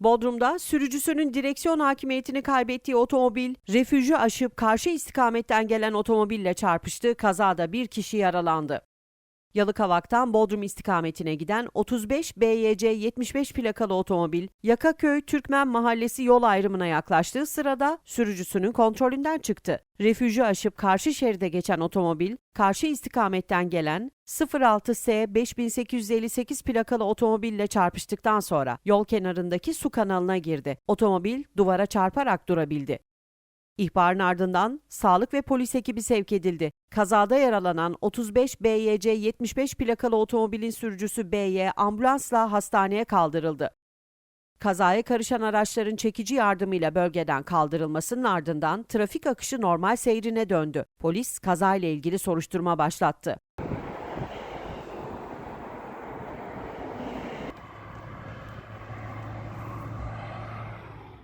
Bodrum'da sürücüsünün direksiyon hakimiyetini kaybettiği otomobil refüjü aşıp karşı istikametten gelen otomobille çarpıştı. Kazada bir kişi yaralandı. Yalıkavak'tan Bodrum istikametine giden 35 BYC 75 plakalı otomobil Yakaköy Türkmen Mahallesi yol ayrımına yaklaştığı sırada sürücüsünün kontrolünden çıktı. Refüjü aşıp karşı şeride geçen otomobil karşı istikametten gelen 06S 5858 plakalı otomobille çarpıştıktan sonra yol kenarındaki su kanalına girdi. Otomobil duvara çarparak durabildi. İhbarın ardından sağlık ve polis ekibi sevk edildi. Kazada yaralanan 35 BYC 75 plakalı otomobilin sürücüsü BY ambulansla hastaneye kaldırıldı. Kazaya karışan araçların çekici yardımıyla bölgeden kaldırılmasının ardından trafik akışı normal seyrine döndü. Polis kazayla ilgili soruşturma başlattı.